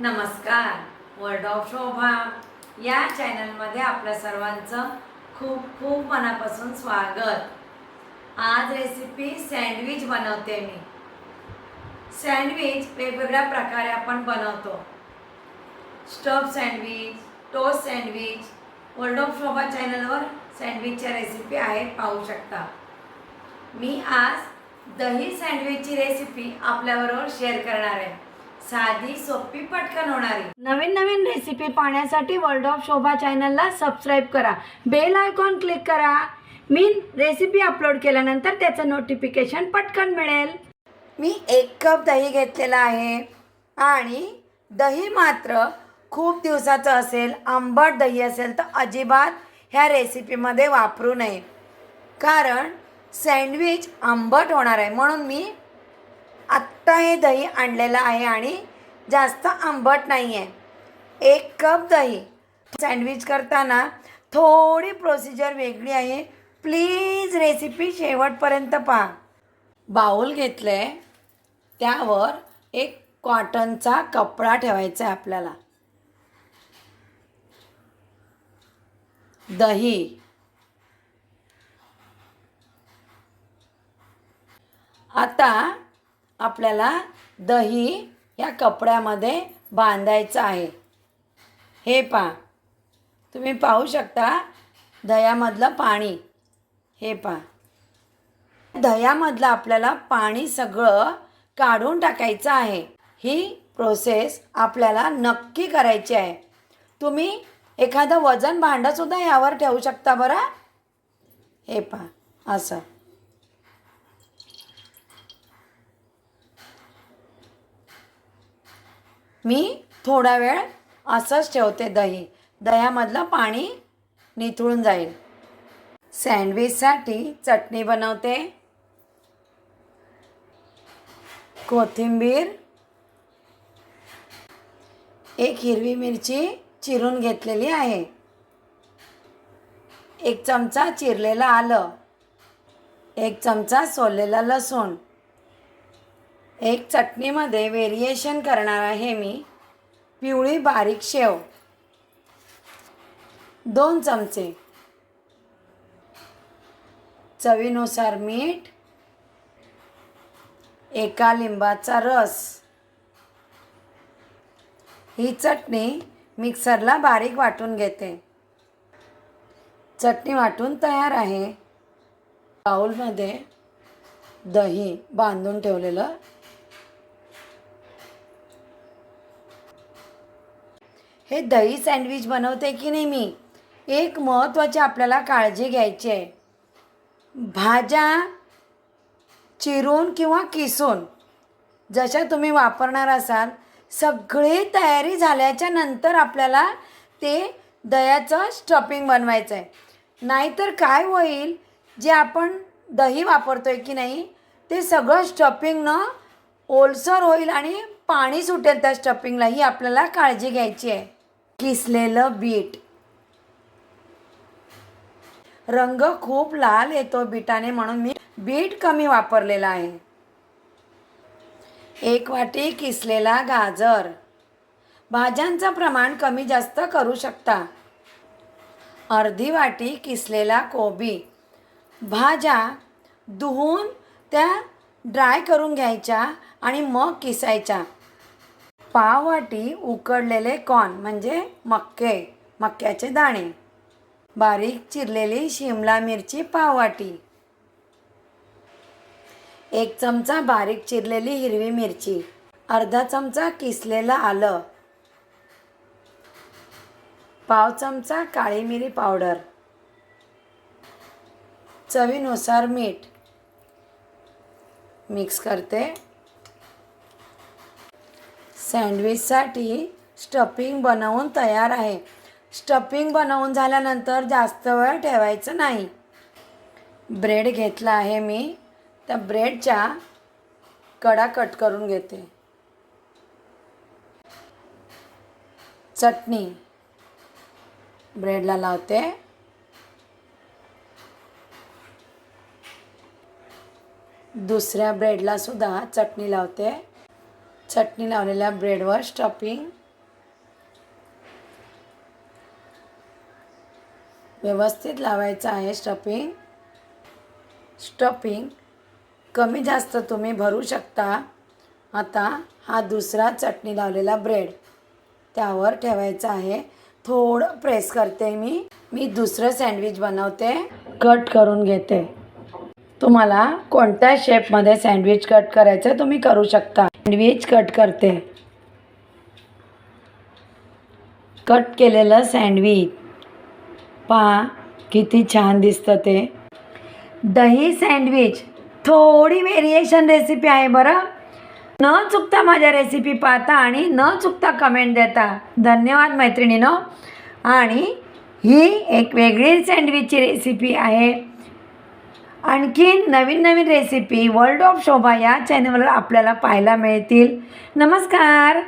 नमस्कार. Word of Shobha या चॅनलमध्ये आपल्या सर्वांचं खूप खूप मनापासून स्वागत. आज रेसिपी सँडविच बनवते मी. सँडविच वेगवेगळ्या प्रकारे आपण बनवतो. Stuff sandwich toast sandwich world of Shobha चॅनलवर सँडविचच्या रेसिपी आहेत पाहू शकता. मी आज दही सँडविचची रेसिपी आपल्याबरोबर शेअर करणार आहे. साधी सोपी पटकन होणारी. नवीन नवीन रेसिपी पाहण्यासाठी वर्ल्ड ऑफ शोभा चॅनलला सबस्क्राईब करा. बेल आयकॉन क्लिक करा. मी रेसिपी अपलोड केल्यानंतर त्याचं नोटिफिकेशन पटकन मिळेल. मी एक कप दही घेतलेला आहे आणि दही मात्र खूप दिवसाचं असेल आंबट दही असेल तर अजिबात ह्या रेसिपीमध्ये वापरू नये. कारण सँडविच आंबट होणार आहे. म्हणून मी आत्ता हे दही आणलेलं आहे आणि जास्त आंबट नाही आहे एक कप दही. सँडविच करताना थोडी प्रोसिजर वेगळी आहे. प्लीज रेसिपी शेवटपर्यंत पहा. बाऊल घेतलं आहे त्यावर एक कॉटनचा कपडा ठेवायचा आहे आपल्याला. दही. आता आपल्याला दही या कपड्यामध्ये बांधायचं आहे. हे पहा. तुम्ही पाहू शकता दह्यामधलं पाणी. हे पहा. दह्यामधलं आपल्याला पाणी सगळं काढून टाकायचं आहे. ही प्रोसेस आपल्याला नक्की करायची आहे. तुम्ही एखादं वजन भांडंसुद्धा यावर ठेवू शकता बरं. हे पहा. असं. मी थोडा वेळ असंच ठेवते दही. दह्यामधलं पाणी निथळून जाईल. सँडविचसाठी चटणी बनवते. कोथिंबीर. एक हिरवी मिरची चिरून घेतलेली आहे. एक चमचा चिरलेलं आलं. एक चमचा सोललेला लसूण. एक चटणीमध्ये व्हेरिएशन करणार आहे मी. पिवळी बारीक शेव. दोन चमचे. चवीनुसार मीठ. एका लिंबाचा रस. ही चटणी मिक्सरला बारीक वाटून घेते. चटणी वाटून तयार आहे. बाऊलमध्ये दही बांधून ठेवलेलं हे दही सँडविच बनवते की नाही मी? एक महत्त्वाची आपल्याला काळजी घ्यायची आहे. भाज्या चिरून किंवा किसून जशा तुम्ही वापरणार असाल सगळी तयारी झाल्याच्यानंतर आपल्याला ते दह्याचं स्टफिंग बनवायचं आहे नाहीतर काय होईल? जे आपण दही वापरतो आहे की नाही ते सगळं स्टफिंगनं ओलसर होईल आणि पाणी सुटेल त्या स्टफिंगला ही आपल्याला काळजी घ्यायची आहे. किसलेलं बीट? रंग खूप लाल येतो बीटाने म्हणून मी बीट कमी वापरलेला आहे. एक वाटी किसलेला गाजर. भाज्यांचं प्रमाण कमी जास्त करू शकता. अर्धी वाटी किसलेला कोबी. भाज्या धुवून त्या ड्राय करून घ्यायच्या आणि मग किसायच्या. पाववाटी उकडलेले कॉर्न म्हणजे मक्के मक्याचे दाणे. बारीक चिरलेली शिमला मिरची पाववाटी. एक चमचा बारीक चिरलेली हिरवी मिरची. अर्धा चमचा किसलेलं आलं. पाव चमचा काळी मिरी पावडर. चवीनुसार मीठ. मिक्स करते. सँडविचसाठी स्टफिंग बनवून तयार आहे. स्टफिंग बनवून झाल्यानंतर जास्त वेळ ठेवायचं नाही. ब्रेड घेतला आहे मी. त्या ब्रेडच्या कडा कट करून घेते. चटणी ब्रेडला लावते. दुसऱ्या ब्रेडला सुद्धा चटणी लावते. चटणी लावलेल्या ब्रेडवर स्टॉपिंग व्यवस्थित लावायचं आहे स्टफिंग स्टफिंग कमी जास्त तुम्ही भरू शकता. आता हा दुसरा चटणी लावलेला ब्रेड त्यावर ठेवायचा आहे. थोडं प्रेस करते मी. मी दुसरं सँडविच बनवते. कट करून घेते. तुम्हाला कोणत्या शेपमध्ये सँडविच कट करायचं तुम्ही करू शकता. सँडविच कट करते. कट केलेलं सँडविच पहा किती छान दिसतं ते. दही सँडविच थोडी व्हेरिएशन रेसिपी आहे बरं. न चुकता माझ्या रेसिपी पाहता आणि न चुकता कमेंट देता. धन्यवाद मैत्रिणीनं. आणि ही एक वेगळी सँडविचची रेसिपी आहे. आणखीन नवीन नवीन रेसिपी वर्ल्ड ऑफ शोभा या चॅनलवर आपल्याला पाहायला मिळतील. नमस्कार!